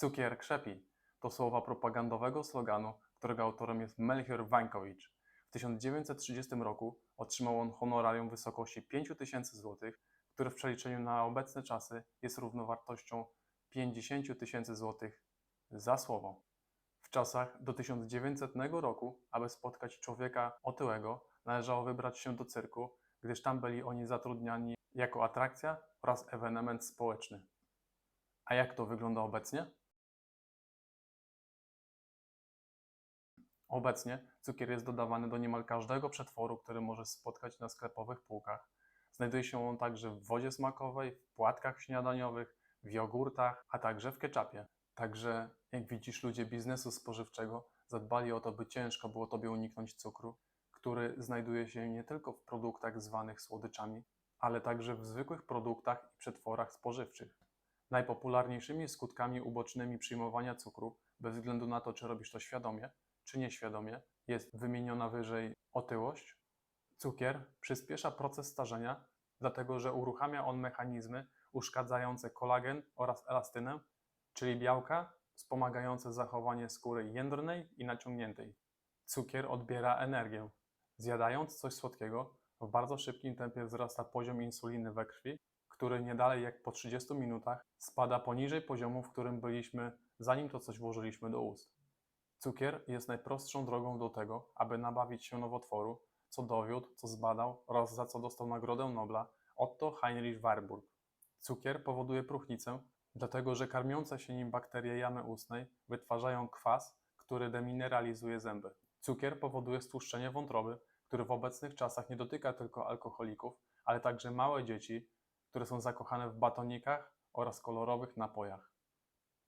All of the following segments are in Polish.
Cukier krzepi to słowa propagandowego sloganu, którego autorem jest Melchior Wańkowicz. W 1930 roku otrzymał on honorarium w wysokości 5000 zł, które w przeliczeniu na obecne czasy jest równowartością 50 tysięcy złotych za słowo. W czasach do 1900 roku, aby spotkać człowieka otyłego, należało wybrać się do cyrku, gdyż tam byli oni zatrudniani jako atrakcja oraz ewenement społeczny. A jak to wygląda obecnie? Obecnie cukier jest dodawany do niemal każdego przetworu, który możesz spotkać na sklepowych półkach. Znajduje się on także w wodzie smakowej, w płatkach śniadaniowych, w jogurtach, a także w ketchupie. Także, jak widzisz, ludzie biznesu spożywczego zadbali o to, by ciężko było Tobie uniknąć cukru, który znajduje się nie tylko w produktach zwanych słodyczami, ale także w zwykłych produktach i przetworach spożywczych. Najpopularniejszymi skutkami ubocznymi przyjmowania cukru, bez względu na to, czy robisz to świadomie, czy nieświadomie, jest wymieniona wyżej otyłość. Cukier przyspiesza proces starzenia, dlatego że uruchamia on mechanizmy uszkadzające kolagen oraz elastynę, czyli białka wspomagające zachowanie skóry jędrnej i naciągniętej. Cukier odbiera energię. Zjadając coś słodkiego, w bardzo szybkim tempie wzrasta poziom insuliny we krwi, który nie dalej jak po 30 minutach spada poniżej poziomu, w którym byliśmy, zanim to coś włożyliśmy do ust. Cukier jest najprostszą drogą do tego, aby nabawić się nowotworu, co dowiódł, co zbadał oraz za co dostał Nagrodę Nobla Otto Heinrich Warburg. Cukier powoduje próchnicę, dlatego że karmiące się nim bakterie jamy ustnej wytwarzają kwas, który demineralizuje zęby. Cukier powoduje stłuszczenie wątroby, który w obecnych czasach nie dotyka tylko alkoholików, ale także małe dzieci, które są zakochane w batonikach oraz kolorowych napojach.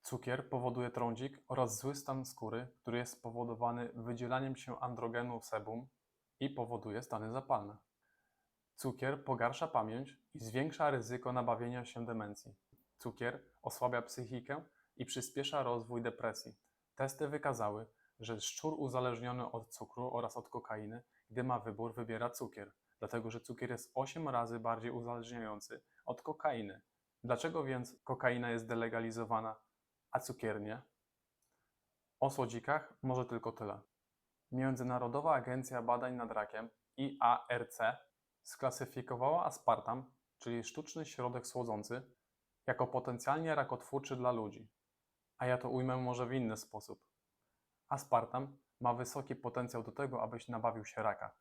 Cukier powoduje trądzik oraz zły stan skóry, który jest spowodowany wydzielaniem się androgenu sebum i powoduje stany zapalne. Cukier pogarsza pamięć i zwiększa ryzyko nabawienia się demencji. Cukier osłabia psychikę i przyspiesza rozwój depresji. Testy wykazały, że szczur uzależniony od cukru oraz od kokainy, gdy ma wybór, wybiera cukier, dlatego że cukier jest 8 razy bardziej uzależniający od kokainy. Dlaczego więc kokaina jest delegalizowana, a cukier nie? O słodzikach może tylko tyle. Międzynarodowa Agencja Badań nad Rakiem IARC sklasyfikowała aspartam, czyli sztuczny środek słodzący, jako potencjalnie rakotwórczy dla ludzi. A ja to ujmę może w inny sposób. Aspartam ma wysoki potencjał do tego, abyś nabawił się raka.